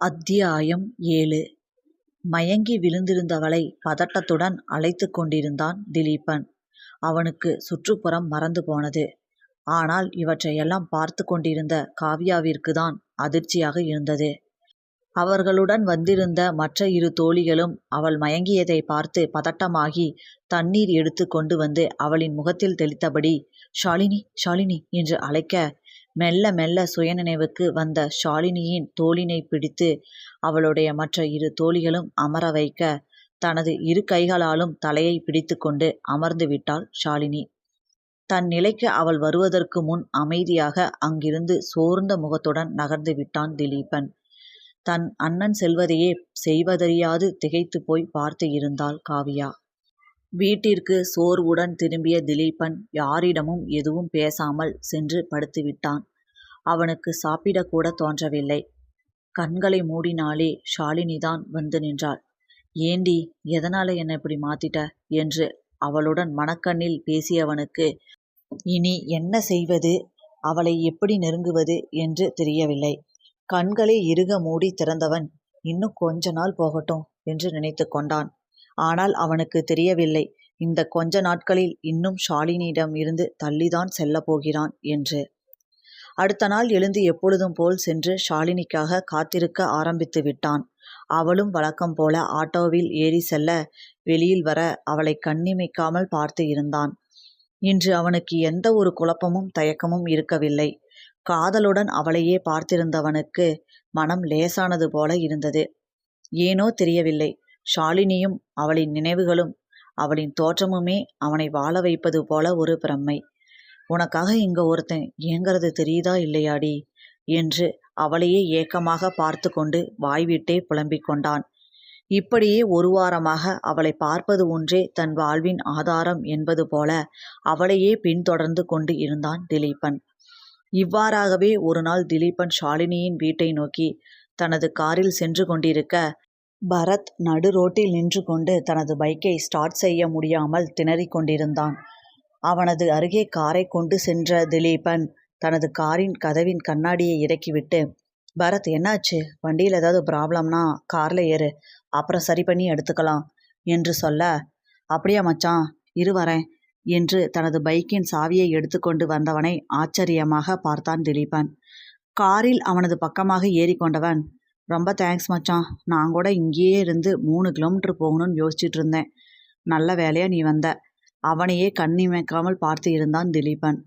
அத்தியாயம் ஏழு மயங்கி விழுந்திருந்தவளை பதட்டத்துடன் அழைத்து கொண்டிருந்தான் திலீபன். அவனுக்கு சுற்றுப்புறம் மறந்து போனது. ஆனால் இவற்றையெல்லாம் பார்த்து கொண்டிருந்த காவ்யாவிற்கு தான் அதிர்ச்சியாக இருந்தது. அவர்களுடன் வந்திருந்த மற்ற இரு தோழிகளும் அவள் மயங்கியதைப் பார்த்து பதட்டமாகி தண்ணீர் எடுத்து கொண்டு வந்து அவளின் முகத்தில் தெளித்தபடி ஷாலினி ஷாலினி என்று அழைக்க மெல்ல மெல்ல சுயநினைவுக்கு வந்த ஷாலினியின் தோளினை பிடித்து அவளுடைய மற்ற இரு தோழிகளும் அமர வைக்க தனது இரு கைகளாலும் தலையை பிடித்துக்கொண்டு அமர்ந்து விட்டாள் ஷாலினி. தன் நிலைக்கு அவள் வருவதற்கு முன் அமைதியாக அங்கிருந்து சோர்ந்த முகத்துடன் நகர்ந்து விட்டான் திலீபன். தன் அண்ணன் செல்வதையே செய்வதறியாது திகைத்துப் போய் பார்த்து இருந்தாள் காவியா. வீட்டிற்கு சோர்வுடன் திரும்பிய திலீபன் யாரிடமும் எதுவும் பேசாமல் சென்று படுத்துவிட்டான். அவனுக்கு சாப்பிடக்கூட தோன்றவில்லை. கண்களை மூடினாலே ஷாலினிதான் வந்து நின்றாள். ஏண்டி எதனால என்ன இப்படி மாத்திட்ட? என்று அவளுடன் மனக்கண்ணில் பேசியவனுக்கு இனி என்ன செய்வது அவளை எப்படி நெருங்குவது என்று தெரியவில்லை. கண்களை இறுக மூடி திறந்தவன் இன்னும் கொஞ்ச நாள் போகட்டும் என்று நினைத்து கொண்டான். ஆனால் அவனுக்கு தெரியவில்லை இந்த கொஞ்ச நாட்களில் இன்னும் ஷாலினியிடம் இருந்து தள்ளிதான் செல்லப் போகிறான் என்று. அடுத்த நாள் எழுந்து எப்பொழுதும் போல் சென்று ஷாலினிக்காக காத்திருக்க ஆரம்பித்து விட்டான். அவளும் வழக்கம் போல ஆட்டோவில் ஏறி செல்ல வெளியில் வர அவளை கண்ணிமைக்காமல் பார்த்து இருந்தான். இன்று அவனுக்கு எந்த ஒரு குழப்பமும் தயக்கமும் இருக்கவில்லை. காதலுடன் அவளையே பார்த்திருந்தவனுக்கு மனம் லேசானது போல இருந்தது. ஏனோ தெரியவில்லை ஷாலினியும் அவளின் நினைவுகளும் அவளின் தோற்றமுமே அவனை வாழ வைப்பது போல ஒரு பிரம்மை உனக்காக இங்க ஒருத்தன் ஏங்கிறது தெரியுதா இல்லையாடி? என்று அவளையே ஏக்கமாக பார்த்து கொண்டு வாய்விட்டே புலம்பிக் கொண்டான். இப்படியே ஒரு வாரமாக அவளை பார்ப்பது ஒன்றே தன் வாழ்வின் ஆதாரம் என்பது போல அவளையே பின்தொடர்ந்து கொண்டு இருந்தான் திலீபன். இவ்வாறாகவே ஒரு நாள் திலீபன் ஷாலினியின் வீட்டை நோக்கி தனது காரில் சென்று கொண்டிருக்க பரத் நடு ரோட்டில் நின்று கொண்டு தனது பைக்கை ஸ்டார்ட் செய்ய முடியாமல் திணறிக் கொண்டிருந்தான். அவனது அருகே காரை கொண்டு சென்ற திலீபன் தனது காரின் கதவின் கண்ணாடியை இறக்கிவிட்டு பரத் என்னாச்சு வண்டியில் ஏதாவது ப்ராப்ளம்னா காரில் ஏறு அப்புறம் சரி பண்ணி எடுத்துக்கலாம் என்று சொல்ல அப்படியா மச்சான் இரு வரேன் என்று தனது பைக்கின் சாவியை எடுத்துக்கொண்டு வந்தவனை ஆச்சரியமாக பார்த்தான் திலீபன். காரில் அவனது பக்கமாக ஏறிக்கொண்டவன் ரொம்ப தேங்க்ஸ் மச்சான் நான் கூட இங்கேயே இருந்து மூணு கிலோமீட்டர் போகணும்னு யோசிச்சுட்டு இருந்தேன். நல்ல வேலையாக நீ வந்த. அவனையே கண்ணிமைக்காமல் பார்த்து இருந்தான் திலீபன்.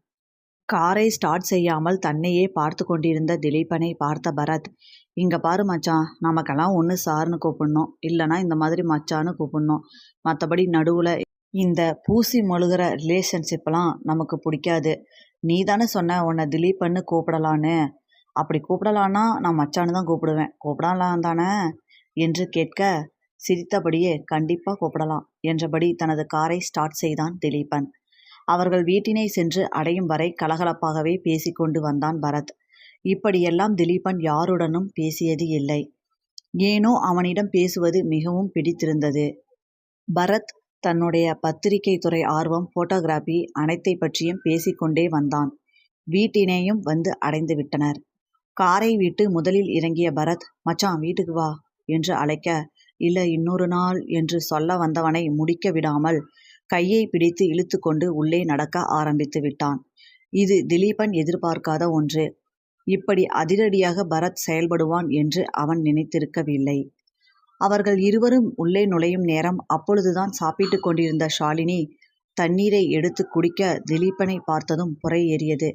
காரை ஸ்டார்ட் செய்யாமல் தன்னையே பார்த்து கொண்டிருந்த திலீபனை பார்த்த பரத் இங்க பாரு மச்சான் நமக்கெல்லாம் ஒன்று சார்னு கூப்பிடணும். இல்லைனா இந்த மாதிரி மச்சான்னு கூப்பிடணும். மற்றபடி நடுவில் இந்த பூசி மொழுகிற ரிலேஷன்ஷிப்லாம் நமக்கு பிடிக்காது. நீ தானே சொன்ன உன்னை திலீபன்னு கூப்பிடலான்னு. அப்படி கூப்பிடலான்னா நான் மச்சான்னு தான் கூப்பிடுவேன். கூப்பிடலாம் தானே? என்று கேட்க சிரித்தபடியே கண்டிப்பாக கூப்பிடலாம் என்றபடி தனது காரை ஸ்டார்ட் செய்தான் திலீபன். அவர்கள் வீட்டினை சென்று அடையும் வரை கலகலப்பாகவே பேசிக்கொண்டு வந்தான் பரத். இப்படியெல்லாம் திலீபன் யாருடனும் பேசியது இல்லை. ஏனோ அவனிடம் பேசுவது மிகவும் பிடித்திருந்தது. பரத் தன்னுடைய பத்திரிகை துறை ஆர்வம் போட்டோகிராபி அனைத்தைப் பற்றியும் பேசிக்கொண்டே வந்தான். வீட்டினையும் வந்து அடைந்து விட்டனர். காரை விட்டு முதலில் இறங்கிய பரத் மச்சான் வீட்டுக்கு வா என்று அழைக்க இல்லை இன்னொரு நாள் என்று சொல்ல வந்தவனை முடிக்க விடாமல் கையை பிடித்து இழுத்துக்கொண்டு உள்ளே நடக்க ஆரம்பித்து விட்டான். இது திலீபன் எதிர்பார்க்காத ஒன்று. இப்படி அதிரடியாக பரத் செயல்படுவான் என்று அவன் நினைத்திருக்கவில்லை. அவர்கள் இருவரும் உள்ளே நுழையும் நேரம் அப்பொழுதுதான் சாப்பிட்டுக் கொண்டிருந்த ஷாலினி தண்ணீரை எடுத்து குடிக்க திலீபனை பார்த்ததும் புரை ஏறியது.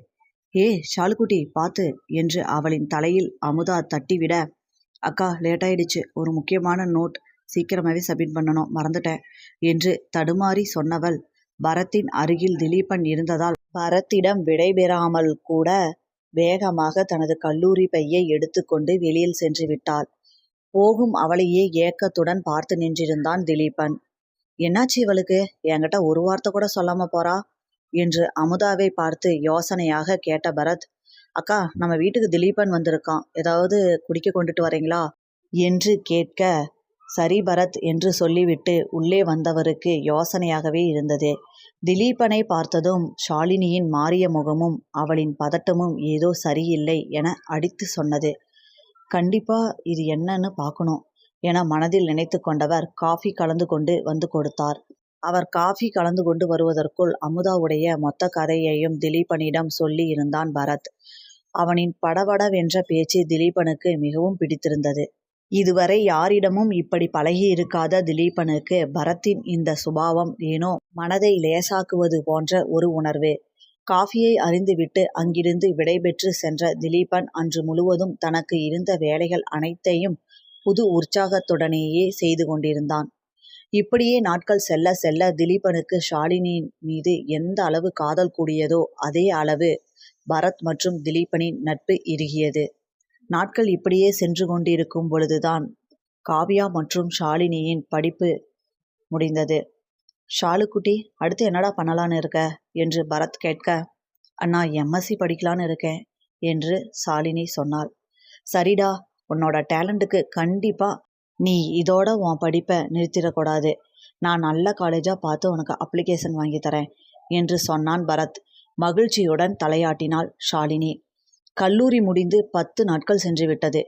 ஏ ஷாலுக்குட்டி பார்த்து என்று அவளின் தலையில் அமுதா தட்டிவிட அக்கா லேட்டாயிடுச்சு ஒரு முக்கியமான நோட் சீக்கிரமாகவே சப்மிட் பண்ணணும். மறந்துட்டேன். என்று தடுமாறி சொன்னவள் பரத்தின் அருகில் திலீபன் இருந்ததால் பரத்திடம் விடைபெறாமல் கூட வேகமாக தனது கல்லூரி பையை எடுத்துக்கொண்டு வெளியில் சென்று விட்டாள். போகும் அவளையே ஏக்கத்துடன் பார்த்து நின்றிருந்தான் திலீபன். என்னாச்சு இவளுக்கு? என்கிட்ட ஒரு வார்த்தை கூட சொல்லாம போறா? என்று அமுதாவை பார்த்து யோசனையாக கேட்ட பரத் அக்கா நம்ம வீட்டுக்கு திலீபன் வந்திருக்கான் ஏதாவது குடிக்க கொண்டுட்டு வரீங்களா என்று கேட்க சரி பரத் என்று சொல்லிவிட்டு உள்ளே வந்தவருக்கு யோசனையாகவே இருந்தது. திலீபனை பார்த்ததும் ஷாலினியின் மாறிய முகமும் அவளின் பதட்டமும் ஏதோ சரியில்லை என அடித்து சொன்னது. கண்டிப்பா இது என்னன்னு பார்க்கணும் என மனதில் நினைத்து கொண்டவர் காஃபி கலந்து கொண்டு வந்து கொடுத்தார் அவர் காஃபி கலந்து கொண்டு வருவதற்குள் அமுதாவுடைய மொத்த கதையையும் திலீபனிடம் சொல்லி இருந்தான் பரத் அவனின் படபடவென்ற பேச்சு திலீபனுக்கு மிகவும் பிடித்திருந்தது. இதுவரை யாரிடமும் இப்படி பழகியிருக்காத திலீபனுக்கு பரத்தின் இந்த சுபாவம் ஏனோ மனதை லேசாக்குவது போன்ற ஒரு உணர்வு. காஃபியை அறிந்துவிட்டு அங்கிருந்து விடைபெற்று சென்ற திலீபன் அன்று முழுவதும் தனக்கு இருந்த வேலைகள் அனைத்தையும் புது உற்சாகத்துடனேயே செய்து கொண்டிருந்தான். இப்படியே நாட்கள் செல்ல செல்ல திலீபனுக்கு ஷாலினியின் மீது எந்த அளவு காதல் கூடியதோ அதே அளவு பரத் மற்றும் திலீபனின் நட்பு இறுகியது. நாட்கள் இப்படியே சென்று கொண்டிருக்கும் பொழுதுதான் காவ்யா மற்றும் ஷாலினியின் படிப்பு முடிந்தது. ஷாலுக்குட்டி அடுத்து என்னடா பண்ணலான்னு இருக்க? என்று பரத் கேட்க அண்ணா எம்எஸ்சி படிக்கலான்னு இருக்கேன் என்று ஷாலினி சொன்னாள். சரிடா உன்னோட டேலண்ட்டுக்கு கண்டிப்பாக நீ இதோட உன் படிப்பை நிறுத்திடக்கூடாது. நான் நல்ல காலேஜாக பார்த்து உனக்கு அப்ளிகேஷன் வாங்கி தரேன் என்று சொன்னான் பரத் மகிழ்ச்சியுடன் தலையாட்டினாள் ஷாலினி. கல்லூரி முடிந்து பத்து நாட்கள் சென்று விட்டது.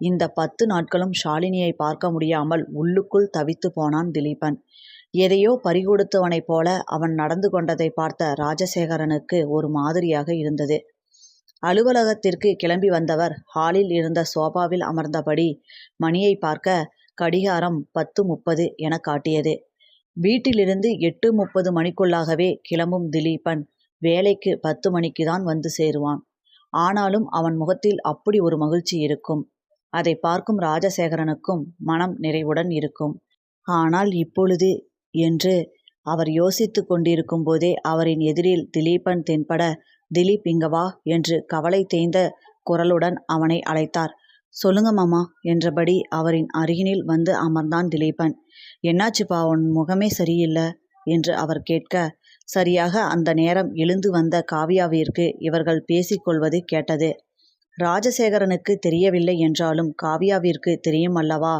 இந்த பத்து நாட்களும் ஷாலினியை பார்க்க முடியாமல் உள்ளுக்குள் தவித்து போனான் திலீபன். எதையோ பறிகொடுத்தவனைப் போல அவன் நடந்து கொண்டதை பார்த்த ராஜசேகரனுக்கு ஒரு மாதிரியாக இருந்தது. அலுவலகத்திற்கு கிளம்பி வந்தவர் ஹாலில் இருந்த சோபாவில் அமர்ந்தபடி மணியை பார்க்க கடிகாரம் பத்து முப்பது என காட்டியது. வீட்டிலிருந்து எட்டு முப்பது மணிக்குள்ளாகவே கிளம்பும் திலீபன் வேலைக்கு பத்து மணிக்கு தான் வந்து சேருவான். ஆனாலும் அவன் முகத்தில் அப்படி ஒரு மகிழ்ச்சி இருக்கும். அதை பார்க்கும் ராஜசேகரனுக்கும் மனம் நிறைவுடன் இருக்கும். ஆனால் இப்பொழுது? என்று அவர் யோசித்து கொண்டிருக்கும் போதே அவரின் எதிரில் திலீபன் தென்பட திலீப் இங்க வா என்று கவலை தேய்ந்த குரலுடன் அவனை அழைத்தார். சொல்லுங்க மாமா என்றபடி அவரின் அருகினில் வந்து அமர்ந்தான் திலீபன். என்னாச்சுப்பா உன் முகமே சரியில்லை? என்று அவர் கேட்க சரியாக அந்த நேரம் எழுந்து வந்த காவியாவிற்கு இவர்கள் பேசிக்கொள்வது கேட்டது. ராஜசேகரனுக்கு தெரியவில்லை என்றாலும் காவியாவிற்கு தெரியும் அல்லவா?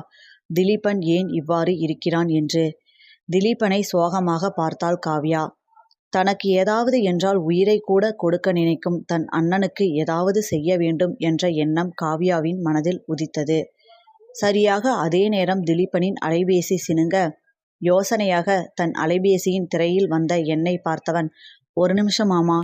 திலீபன் ஏன் இவ்வாறு இருக்கிறான் என்று? திலீபனை சோகமாக பார்த்தாள் காவ்யா. தனக்கு ஏதாவது என்றால் உயிரை கூட கொடுக்க நினைக்கும் தன் அண்ணனுக்கு ஏதாவது செய்ய வேண்டும் என்ற எண்ணம் காவ்யாவின் மனதில் உதித்தது. சரியாக அதே நேரம் திலீபனின் அலைபேசி சினுங்க யோசனையாக தன் அலைபேசியின் திரையில் வந்த எண்ணை பார்த்தவன் ஒரு நிமிஷமாமா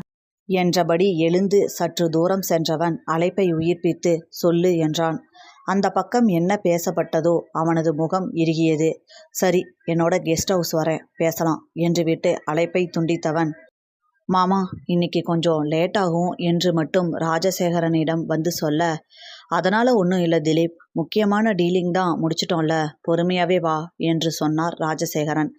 என்றபடி எழுந்து சற்று தூரம் சென்றவன் அழைப்பை உயிர்ப்பித்து சொல்லு என்றான். அந்த பக்கம் என்ன பேசப்பட்டதோ அவனது முகம் இறுகியது. சரி என்னோட கெஸ்ட் ஹவுஸ் வரேன் பேசலாம் என்று விட்டு அழைப்பை துண்டித்தவன். மாமா இன்னைக்கு கொஞ்சம் லேட்டாகும் என்று மட்டும் ராஜசேகரனிடம் வந்து சொல்ல. அதனால் ஒன்றும் இல்லை திலீப். முக்கியமான டீலிங் தான் முடிச்சிட்டோம்ல பொறுமையாவே வா என்று சொன்னார் ராஜசேகரன்.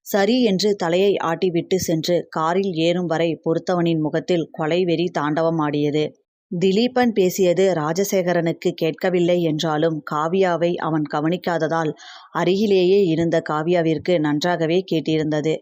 சரி என்று தலையை ஆட்டிவிட்டு சென்று காரில் ஏறும் வரை பொறுத்தவனின் முகத்தில் கொலை வெறி தாண்டவம் ஆடியது திலீபன் பேசியது ராஜசேகரனுக்கு கேட்கவில்லை என்றாலும் காவியாவை அவன் கவனிக்காததால் அருகிலேயே இருந்த காவியாவிற்கு நன்றாகவே கேட்டிருந்தது.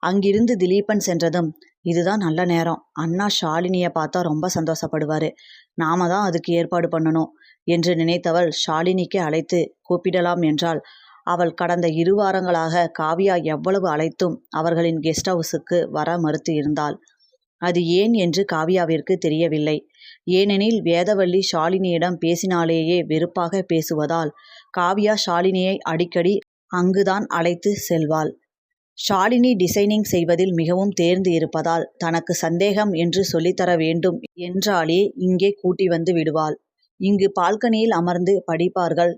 அங்கிருந்து திலீபன் சென்றதும் இதுதான் நல்ல நேரம். அண்ணா ஷாலினியை பார்த்தா ரொம்ப சந்தோஷப்படுவார். நாம தான் அதுக்கு ஏற்பாடு பண்ணணும் என்று நினைத்தவள் ஷாலினிக்கு அழைத்து கூப்பிடலாம் என்றால் அவள் கடந்த இரு வாரங்களாக காவியா எவ்வளவு அழைத்தும் அவர்களின் கெஸ்ட் ஹவுஸுக்கு வர மறுத்து இருந்தாள். அது ஏன் என்று காவியாவிற்கு தெரியவில்லை. ஏனெனில் வேதவள்ளி ஷாலினியிடம் பேசினாலேயே வெறுப்பாக பேசுவதால் காவியா ஷாலினியை அடிக்கடி அங்குதான் அழைத்து செல்வாள். ஷாலினி டிசைனிங் செய்வதில் மிகவும் தேர்ந்து இருப்பதால் தனக்கு சந்தேகம் என்று சொல்லித்தர வேண்டும் என்றாலே இங்கே கூட்டி வந்து விடுவாள். இங்கு பால்கனியில் அமர்ந்து படிப்பார்கள்.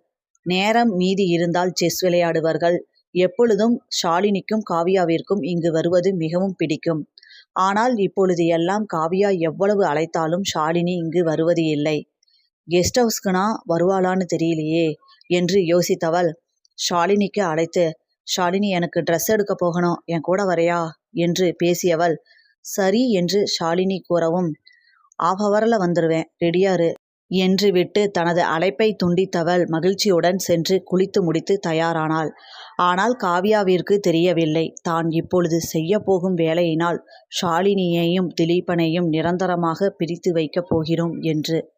நேரம் மீதி இருந்தால் செஸ் விளையாடுவார்கள். எப்பொழுதும் ஷாலினிக்கும் காவியாவிற்கும் இங்கு வருவது மிகவும் பிடிக்கும். ஆனால் இப்பொழுது எல்லாம் காவியா எவ்வளவு அழைத்தாலும் ஷாலினி இங்கு வருவது இல்லை. கெஸ்ட் ஹவுஸ்க்குனா வருவாளான்னு தெரியலையே என்று யோசித்தவள் ஷாலினிக்கு அழைத்து ஷாலினி எனக்கு ட்ரெஸ் எடுக்க போகணும். என் கூட வரையா? என்று பேசியவள் சரி என்று ஷாலினி கூறவும் ஆஃப் ஹவரில் வந்துடுவேன் ரெடியாரு என்று விட்டு தனது அழைப்பை துண்டித்தவள் மகிழ்ச்சியுடன் சென்று குளித்து முடித்து தயாரானாள். ஆனால் காவ்யாவிற்கு தெரியவில்லை. தான் இப்பொழுது செய்யப்போகும் வேலையினால் ஷாலினியையும் திலீபனையும் நிரந்தரமாக பிரித்து வைக்கப் போகிறோம் என்று.